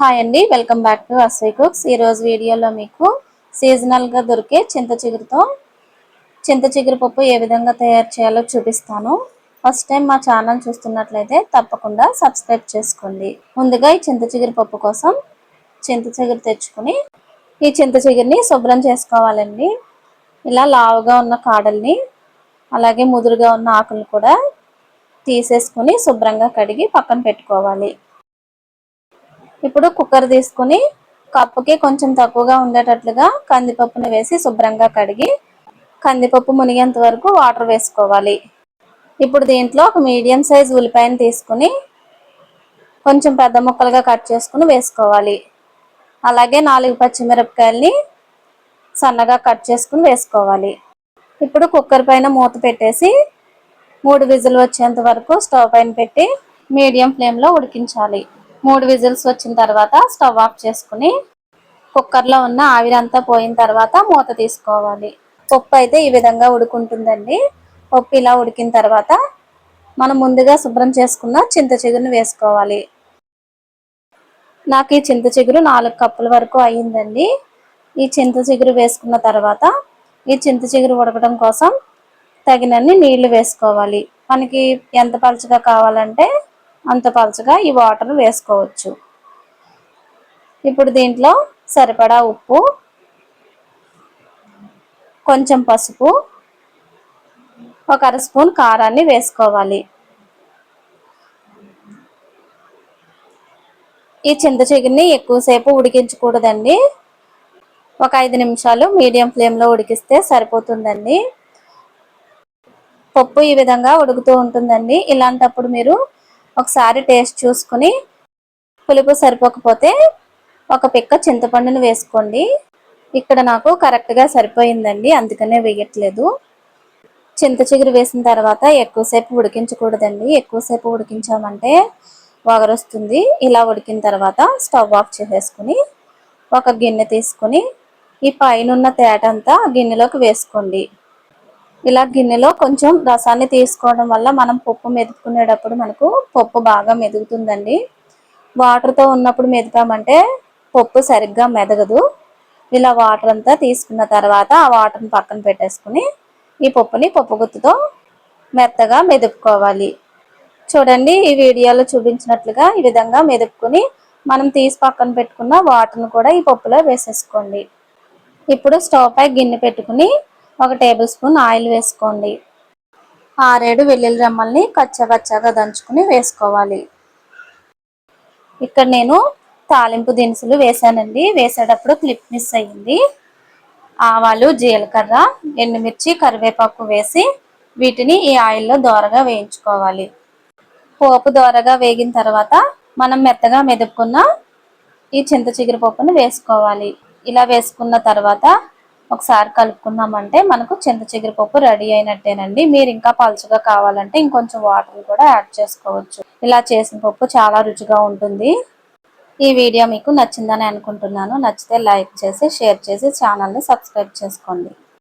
Hi అండి welcome back to Aswi cooks ఈరోజు వీడియోలో మీకు సీజనల్గా దొరికే చింత చిగురుతో చింత చిగురు పప్పు ఏ విధంగా తయారు చేయాలో చూపిస్తాను. ఫస్ట్ టైం మా ఛానల్ చూస్తున్నట్లయితే తప్పకుండా సబ్స్క్రైబ్ చేసుకోండి. ముందుగా ఈ చింత చిగురు పప్పు కోసం చింత చిగురు తెచ్చుకుని ఈ చింత చిగురిని శుభ్రం చేసుకోవాలండి. ఇలా లావుగా ఉన్న కాడల్ని అలాగే ముదురుగా ఉన్న ఆకులు కూడా తీసేసుకుని శుభ్రంగా కడిగి పక్కన పెట్టుకోవాలి. ఇప్పుడు కుక్కర్ తీసుకుని కప్పుకి కొంచెం తక్కువగా ఉండేటట్లుగా కందిపప్పుని వేసి శుభ్రంగా కడిగి కందిపప్పు మునిగేంత వరకు వాటర్ వేసుకోవాలి. ఇప్పుడు దీంట్లో ఒక మీడియం సైజ్ ఉల్లిపాయను తీసుకుని కొంచెం పెద్ద ముక్కలుగా కట్ చేసుకుని వేసుకోవాలి. అలాగే నాలుగు పచ్చిమిరపకాయల్ని సన్నగా కట్ చేసుకుని వేసుకోవాలి. ఇప్పుడు కుక్కర్ పైన మూత పెట్టేసి మూడు విజులు వచ్చేంత వరకు స్టవ్ పైన పెట్టి మీడియం ఫ్లేమ్లో ఉడికించాలి. మూడు విజిల్స్ వచ్చిన తర్వాత స్టవ్ ఆఫ్ చేసుకుని కుక్కర్లో ఉన్న ఆవిరంతా పోయిన తర్వాత మూత తీసుకోవాలి. పప్పు అయితే ఈ విధంగా ఉడుకుంటుందండి. పప్పు ఇలా ఉడికిన తర్వాత మనం ముందుగా శుభ్రం చేసుకున్న చింత చిగురుని వేసుకోవాలి. నాకు ఈ చింత చిగురు నాలుగు కప్పుల వరకు అయ్యిందండి. ఈ చింత చిగురు వేసుకున్న తర్వాత ఈ చింత చిగురు ఉడకడం కోసం తగినన్ని నీళ్ళు వేసుకోవాలి. మనకి ఎంత పలుచగా కావాలంటే అంత పలచగా ఈ వాటర్ వేసుకోవచ్చు. ఇప్పుడు దీంట్లో సరిపడా ఉప్పు కొంచెం పసుపు ఒక అర స్పూన్ కారాన్ని వేసుకోవాలి. ఈ చింత చిగురిని ఎక్కువసేపు ఉడికించకూడదండి. ఒక ఐదు నిమిషాలు మీడియం ఫ్లేమ్లో ఉడికిస్తే సరిపోతుందండి. పప్పు ఈ విధంగా ఉడుకుతూ ఉంటుందండి. ఇలాంటప్పుడు మీరు ఒకసారి టేస్ట్ చూసుకుని పులుపు సరిపోకపోతే ఒక పిక్క చింతపండును వేసుకోండి. ఇక్కడ నాకు కరెక్ట్గా సరిపోయిందండి అందుకనే వేయట్లేదు. చింత చిగురు వేసిన తర్వాత ఎక్కువసేపు ఉడికించకూడదండి. ఎక్కువసేపు ఉడికించామంటే వగరొస్తుంది. ఇలా ఉడికిన తర్వాత స్టవ్ ఆఫ్ చేసేసుకుని ఒక గిన్నె తీసుకుని ఈ పైన తేటంతా గిన్నెలోకి వేసుకోండి. ఇలా గిన్నెలో కొంచెం రసాన్ని తీసుకోవడం వల్ల మనం పప్పు మెదుపుకునేటప్పుడు మనకు పప్పు బాగా మెదుగుతుందండి. వాటర్తో ఉన్నప్పుడు మెదిపామంటే పప్పు సరిగ్గా మెదగదు. ఇలా వాటర్ అంతా తీసుకున్న తర్వాత ఆ వాటర్ని పక్కన పెట్టేసుకుని ఈ పప్పుని పప్పు గుత్తుతో మెత్తగా మెదుపుకోవాలి. చూడండి ఈ వీడియోలో చూపించినట్లుగా ఈ విధంగా మెదుపుకొని మనం తీసి పక్కన పెట్టుకున్న వాటర్ను కూడా ఈ పప్పులో వేసేసుకోండి. ఇప్పుడు స్టవ్ పై గిన్నె పెట్టుకుని ఒక టేబుల్ స్పూన్ ఆయిల్ వేసుకోండి. ఆరేడు వెల్లుల్లి రెమ్మల్ని కచ్చగచ్చగా దంచుకుని వేసుకోవాలి. ఇక్కడ నేను తాలింపు దినుసులు వేసానండి. వేసేటప్పుడు క్లిప్ మిస్ అయ్యింది. ఆవాలు జీలకర్ర ఎండుమిర్చి కరివేపాకు వేసి వీటిని ఈ ఆయిల్లో దోరగా వేయించుకోవాలి. పోపు దోరగా వేగిన తర్వాత మనం మెత్తగా మెదుపుకున్న ఈ చింత చిగురు పప్పును వేసుకోవాలి. ఇలా వేసుకున్న తర్వాత ఒకసారి కలుపుకున్నామంటే మనకు చింత చిగురు పప్పు రెడీ అయినట్టేనండి. మీరు ఇంకా పలుచగా కావాలంటే ఇంకొంచెం వాటర్ కూడా యాడ్ చేసుకోవచ్చు. ఇలా చేసిన పప్పు చాలా రుచిగా ఉంటుంది. ఈ వీడియో మీకు నచ్చిందని అనుకుంటున్నాను. నచ్చితే లైక్ చేసి షేర్ చేసి ఛానల్ని సబ్స్క్రైబ్ చేసుకోండి.